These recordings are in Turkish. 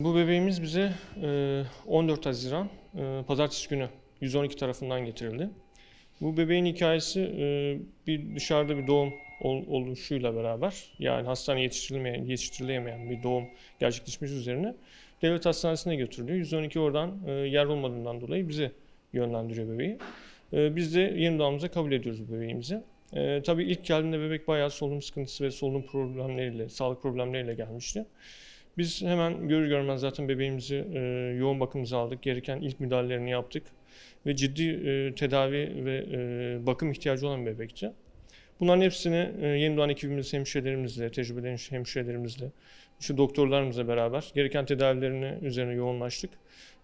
Bu bebeğimiz bize e, 14 Haziran e, Pazartesi günü 112 tarafından getirildi. Bu bebeğin hikayesi e, bir dışarıda bir doğum ol- oluşuyla beraber yani hastaneye yetiştirilmeyen, yetiştirilemeyen bir doğum gerçekleşmesi üzerine devlet hastanesine götürülüyor. 112 oradan e, yer olmadığından dolayı bize yönlendiriyor bebeği. E, biz de yeni doğumumuza kabul ediyoruz bebeğimizi. E, tabii ilk geldiğinde bebek bayağı solunum sıkıntısı ve solunum problemleriyle, sağlık problemleriyle gelmişti. Biz hemen görür görmez zaten bebeğimizi e, yoğun bakımımıza aldık. Gereken ilk müdahalelerini yaptık. Ve ciddi e, tedavi ve e, bakım ihtiyacı olan bebekti. Bunların hepsini e, yeni doğan ekibimiz, hemşirelerimizle, tecrübeli hemşirelerimizle, şu doktorlarımızla beraber gereken tedavilerini üzerine yoğunlaştık.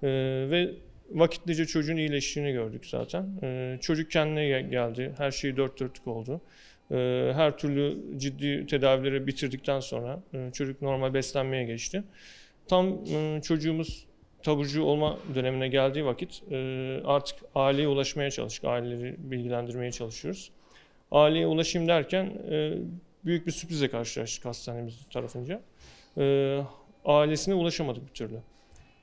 E, ve vakitlice çocuğun iyileştiğini gördük zaten. E, çocuk kendine gel- geldi. Her şey dört dörtlük oldu. E, her türlü ciddi tedavileri bitirdikten sonra e, çocuk normal beslenmeye geçti. Tam e, çocuğumuz taburcu olma dönemine geldiği vakit e, artık aileye ulaşmaya çalıştık. Aileleri bilgilendirmeye çalışıyoruz. Aileye ulaşayım derken büyük bir sürprizle karşılaştık hastanemiz tarafınca. Ailesine ulaşamadık bir türlü.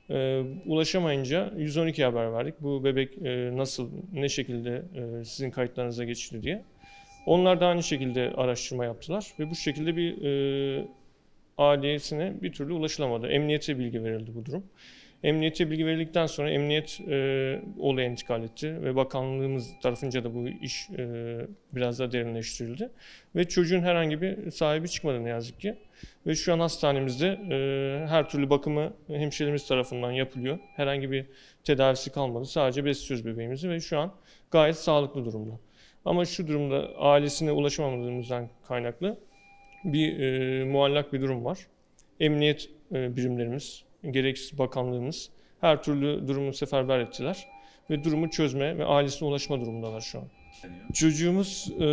E, ulaşamayınca 112'ye haber verdik. Bu bebek e, nasıl, ne şekilde e, sizin kayıtlarınıza geçti diye. Onlar da aynı şekilde araştırma yaptılar ve bu şekilde bir e, ailesine bir türlü ulaşılamadı. Emniyete bilgi verildi bu durum. Emniyete bilgi verildikten sonra emniyet e, olaya intikal etti ve bakanlığımız tarafınca da bu iş e, biraz daha derinleştirildi. Ve çocuğun herhangi bir sahibi çıkmadı ne yazık ki. Ve şu an hastanemizde e, her türlü bakımı hemşirelerimiz tarafından yapılıyor. Herhangi bir tedavisi kalmadı. Sadece besliyoruz bebeğimizi ve şu an gayet sağlıklı durumda. Ama şu durumda ailesine ulaşamamadığımızdan kaynaklı bir e, muallak bir durum var. Emniyet e, birimlerimiz, gereksiz bakanlığımız her türlü durumu seferber ettiler ve durumu çözme ve ailesine ulaşma durumundalar şu an. Çocuğumuz e,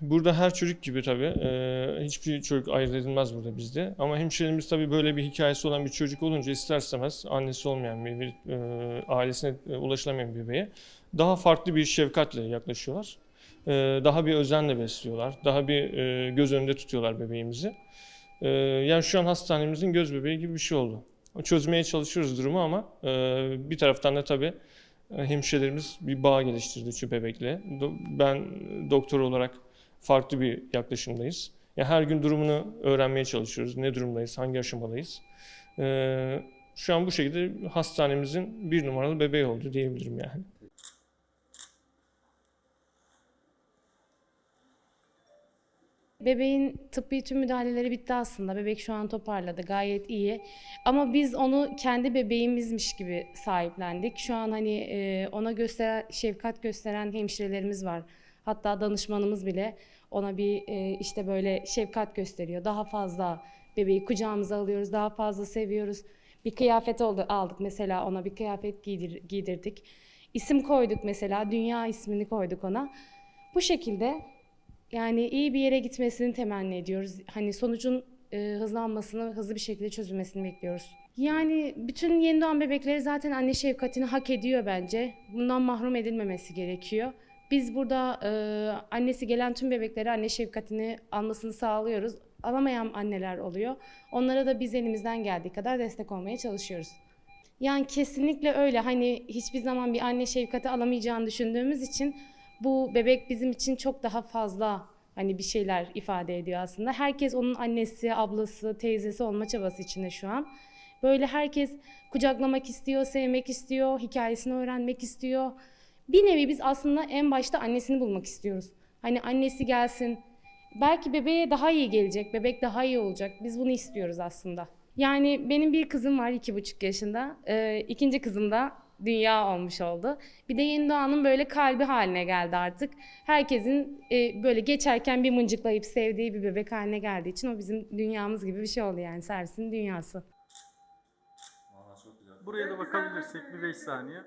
burada her çocuk gibi tabii. E, hiçbir çocuk ayırt edilmez burada bizde. Ama hemşirelerimiz tabii böyle bir hikayesi olan bir çocuk olunca ister istemez annesi olmayan bir, bir e, ailesine e, ulaşılamayan bir bebeğe daha farklı bir şefkatle yaklaşıyorlar. E, daha bir özenle besliyorlar. Daha bir e, göz önünde tutuyorlar bebeğimizi. E, yani şu an hastanemizin göz bebeği gibi bir şey oldu. Çözmeye çalışıyoruz durumu ama e, bir taraftan da tabii e, hemşirelerimiz bir bağ geliştirdi şu bebekle. Ben doktor olarak farklı bir yaklaşımdayız. Ya her gün durumunu öğrenmeye çalışıyoruz. Ne durumdayız, hangi aşamadayız. E, şu an bu şekilde hastanemizin bir numaralı bebeği oldu diyebilirim yani. Bebeğin tıbbi tüm müdahaleleri bitti aslında. Bebek şu an toparladı, gayet iyi. Ama biz onu kendi bebeğimizmiş gibi sahiplendik. Şu an hani e, ona gösteren, şefkat gösteren hemşirelerimiz var. Hatta danışmanımız bile ona bir e, işte böyle şefkat gösteriyor. Daha fazla bebeği kucağımıza alıyoruz, daha fazla seviyoruz. Bir kıyafet oldu, aldık mesela ona bir kıyafet giydir, giydirdik. İsim koyduk mesela, dünya ismini koyduk ona. Bu şekilde yani iyi bir yere gitmesini temenni ediyoruz. Hani sonucun e, hızlanmasını, hızlı bir şekilde çözülmesini bekliyoruz. Yani bütün yeni doğan bebekleri zaten anne şefkatini hak ediyor bence. Bundan mahrum edilmemesi gerekiyor. Biz burada e, annesi gelen tüm bebeklere anne şefkatini almasını sağlıyoruz. Alamayan anneler oluyor. Onlara da biz elimizden geldiği kadar destek olmaya çalışıyoruz. Yani kesinlikle öyle. Hani hiçbir zaman bir anne şefkati alamayacağını düşündüğümüz için bu bebek bizim için çok daha fazla hani bir şeyler ifade ediyor aslında. Herkes onun annesi, ablası, teyzesi olma çabası içinde şu an. Böyle herkes kucaklamak istiyor, sevmek istiyor, hikayesini öğrenmek istiyor. Bir nevi biz aslında en başta annesini bulmak istiyoruz. Hani annesi gelsin. Belki bebeğe daha iyi gelecek, bebek daha iyi olacak. Biz bunu istiyoruz aslında. Yani benim bir kızım var iki buçuk yaşında. Ee, ikinci kızım da dünya olmuş oldu. Bir de yeni doğanın böyle kalbi haline geldi artık. Herkesin e, böyle geçerken bir mıncıklayıp sevdiği bir bebek haline geldiği için o bizim dünyamız gibi bir şey oldu yani servisin dünyası. Buraya da bakabilirsek bir 5 saniye.